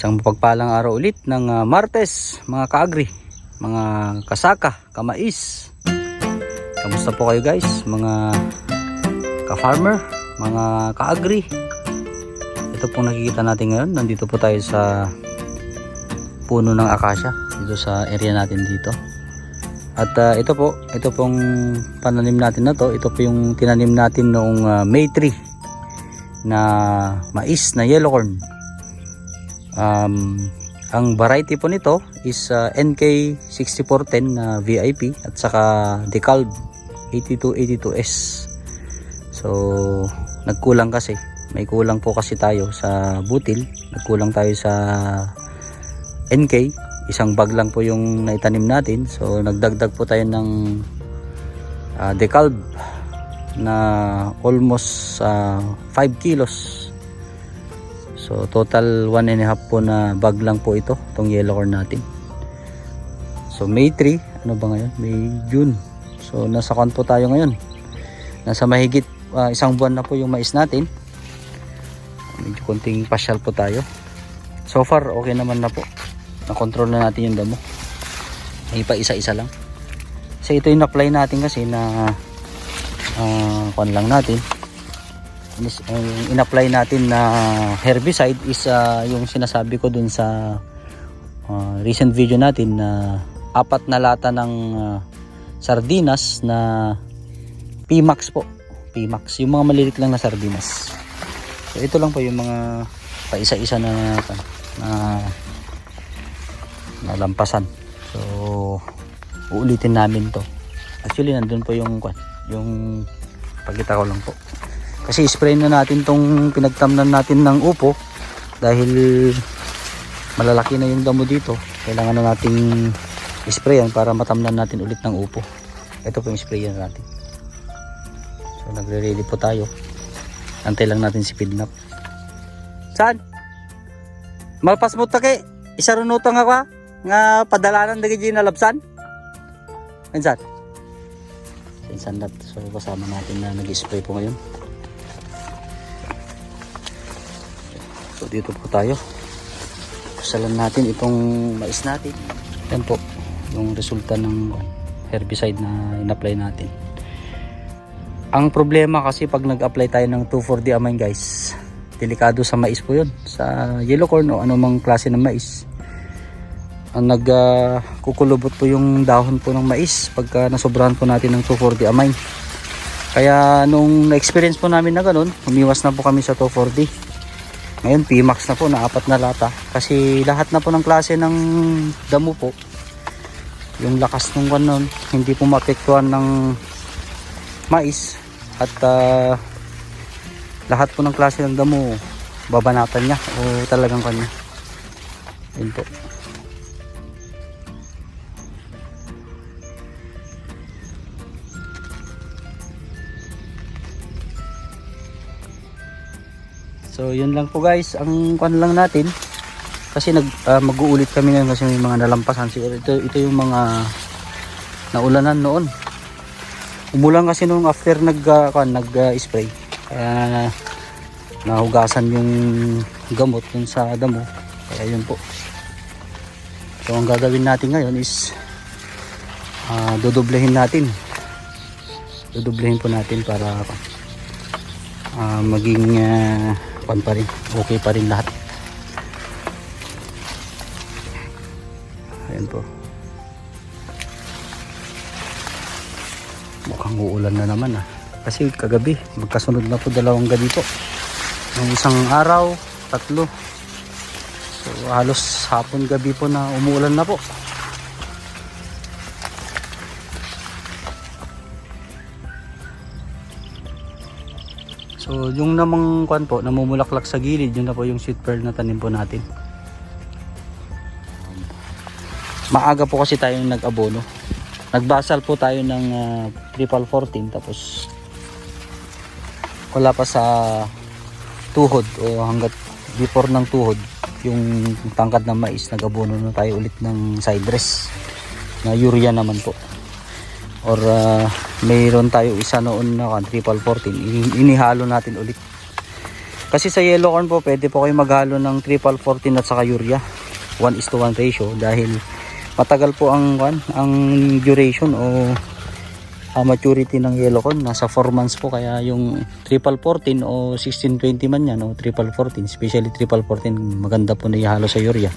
Isang mapagpalang araw ulit ng ah, Martes, mga kaagri, mga kasaka, kamais. Kamusta po kayo guys, mga ka-farmer, mga kaagri. Ito pong nakikita natin ngayon, nandito po tayo sa puno ng akasya, dito sa area natin dito. At ah, ito po, ito pong pananim natin na to, ito po yung tinanim natin noong ah, May 3 na mais na yellow corn. Um, ang variety po nito is uh, NK6410 na VIP at saka Decalb 8282S. So, nagkulang kasi. May kulang po kasi tayo sa butil. Nagkulang tayo sa NK. Isang bag lang po yung naitanim natin. So, nagdagdag po tayo ng uh, Decalb na almost uh, 5 kilos. So total 1 and a half po na bag lang po ito, itong yellow corn natin. So May 3, ano ba ngayon? May June. So nasa kwan po tayo ngayon. Nasa mahigit uh, isang buwan na po yung mais natin. Medyo konting pasyal po tayo. So far okay naman na po. Na-control na natin yung damo. May pa isa-isa lang. Kasi ito yung apply natin kasi na uh, kwan lang natin yung in-apply natin na herbicide is uh, yung sinasabi ko dun sa uh, recent video natin na apat na lata ng uh, sardinas na Pimax po. Pimax, yung mga malilit lang na sardinas. So ito lang po yung mga paisa-isa na na nalampasan so uulitin namin to. Actually nandun po yung yung pagkita ko lang po kasi spray na natin tong pinagtamnan natin ng upo dahil malalaki na yung damo dito kailangan na nating sprayan para matamnan natin ulit ng upo ito po yung sprayan natin so nagre ready po tayo antay lang natin si Pidnap saan? malpas mo take isarunutang ako ha? nga padalanan dagi na labsan saan? Pinsan nut. So kasama natin na nag-spray po ngayon. So dito po tayo. Kusalan natin itong mais natin. Yan po yung resulta ng herbicide na in-apply natin. Ang problema kasi pag nag-apply tayo ng 2,4-D amine guys, delikado sa mais po yun. Sa yellow corn o anumang klase ng mais ang nagkukulubot po yung dahon po ng mais pagka nasobrahan po natin ng 240 amine kaya nung na-experience po namin na ganun umiwas na po kami sa 240 ngayon PMAX na po na apat na lata. Kasi lahat na po ng klase ng damo po yung lakas ng kanon hindi po maapektuhan ng mais. At ah, lahat po ng klase ng damo babanatan niya o talagang kanya. Yun po So yun lang po guys, ang kwan lang natin kasi nag ah, mag-uulit kami ngayon kasi may mga nalampasan siguro ito ito yung mga naulanan noon. Umulan kasi nung after nag uh, kwan, nag ah, spray. Kaya nahugasan yung gamot dun sa damo. Kaya yun po. So ang gagawin natin ngayon is ah, dodoblehin natin. Dodoblehin po natin para ah, maging ah, pan pa rin. Okay pa rin lahat. Ayan po. Mukhang uulan na naman ah. Kasi kagabi magkasunod na po dalawang gabi po. Ng isang araw tatlo. So halos hapon gabi po na umuulan na po So, yung namang kwan po, namumulaklak sa gilid, yun na po yung sweet pearl na tanim po natin. Maaga po kasi tayo nag-abono. Nagbasal po tayo ng uh, triple 14 tapos wala pa sa tuhod o hanggat before ng tuhod yung tangkad ng mais nag-abono na tayo ulit ng side dress na urea naman po or uh, mayroon tayo isa noon na kan triple 14 ini- inihalo natin ulit Kasi sa yellow corn po, pwede po kayo maghalo ng triple 14 at saka urea. 1 is to 1 ratio dahil matagal po ang one, ang duration o ah, maturity ng yellow corn. Nasa 4 months po kaya yung triple 14 o 1620 man yan o triple 14, especially triple 14 maganda po na ihalo sa urea.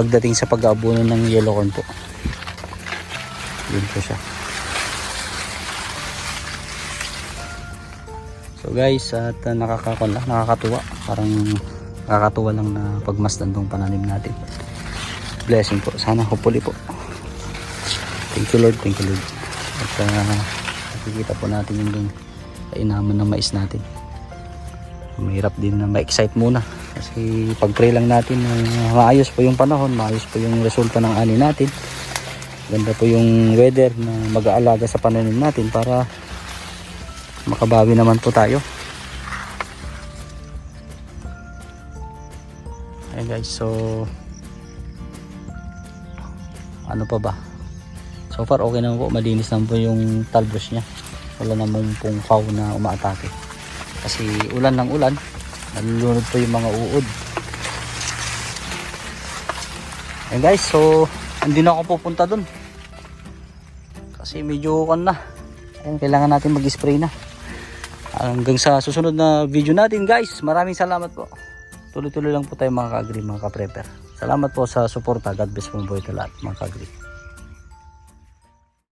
Pagdating sa pag-aabuno ng yellow corn po. Yun po siya. So guys, at uh, nakakakon lang, nakakatuwa. Parang nakakatuwa lang na pagmasdan tong pananim natin. Blessing po. Sana hopefully po. Thank you Lord, thank you Lord. At uh, nakikita po natin yung kainaman ng mais natin. Mahirap din na ma-excite muna. Kasi pag-pray lang natin na maayos po yung panahon, maayos po yung resulta ng ani natin. Ganda po yung weather na mag-aalaga sa pananim natin para makabawi naman po tayo. Ayun guys so ano pa ba? So far okay naman po. Malinis naman po yung talbos nya wala namang pong foul na umaatake. Kasi ulan ng ulan nalulunod po yung mga uod. Ayun guys so hindi na ako pupunta dun. Kasi medyo kan na. Ayun kailangan natin mag-spray na Hanggang sa susunod na video natin guys. Maraming salamat po. Tuloy-tuloy lang po tayo mga ka-agree, mga ka-prepper. Salamat po sa suporta. God bless po po ito lahat mga ka-agree.